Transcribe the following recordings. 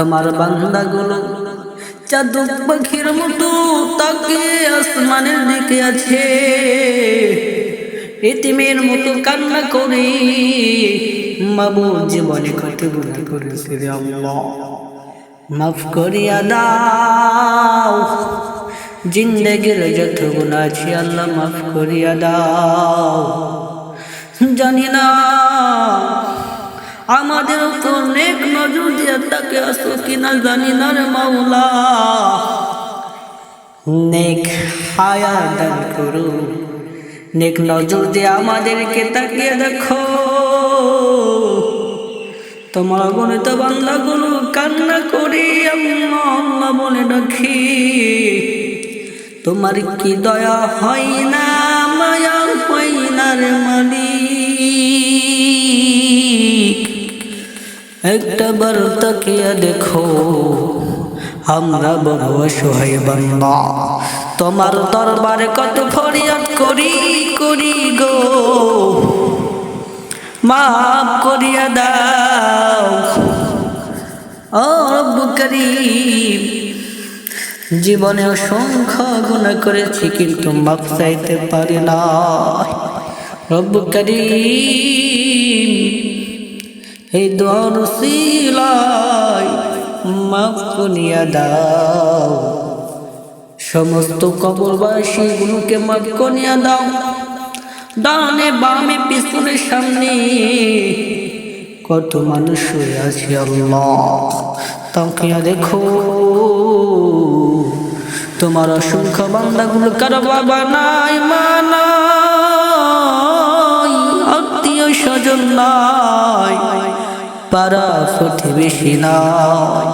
তোমার বান্দাগুলো চাঁদক পাখির মতো তাকে আসমানের দিকে আছে। এতিমের মতো কান্না করে মাবু জীবনে কত গুণা করেছে রে আল্লাহ। মাফ করিয়া দাও। জিন্দগির যত গুণা আছে আল্লাহ মাফ করিয়া দাও। জানি না দিয়ে তাকে আসো কিনা জানি না রে মাওলা। নেক হায়া দান করু। নেক নজর দিয়ে আমাদেরকে তাকিয়ে দেখো। তোমার বাংলা গুলো কান্না করি বলে রাখি তোমার কি দয়া হয় না, মায়া হয় না রে একটা বার তাকিয়া দেখো, আমরা বড় অসহায় বান্দা। তোমার দরবারে কত ফরিয়াদ করি করি গো। মাফ করিয়া দাও। ও রব্বু করিম, জীবনে অসংখ্য গুণা করেছি, কিন্তু মাফ চাইতে পারি না রব্বু করিম এই দোয়ার শিলায় মাফ করিয়া দাও। সমস্ত কবরবাসী গুলোকে মাফ করিয়া দাও। ডানে বামে পিছনে সামনে কত মানুষ হয়ে আছে তাকিয়া দেখো, তোমার অসংখ্য বান্দাগুলো কারও বাবা নাই, মা নাই, আত্মীয় স্বজন নাই। পাড়া বেশি নয়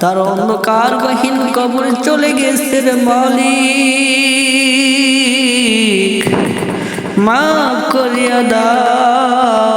তার অন্ধকার গহীন কবরে চলে গেছে রে মালিক। মা করিয়া দাও।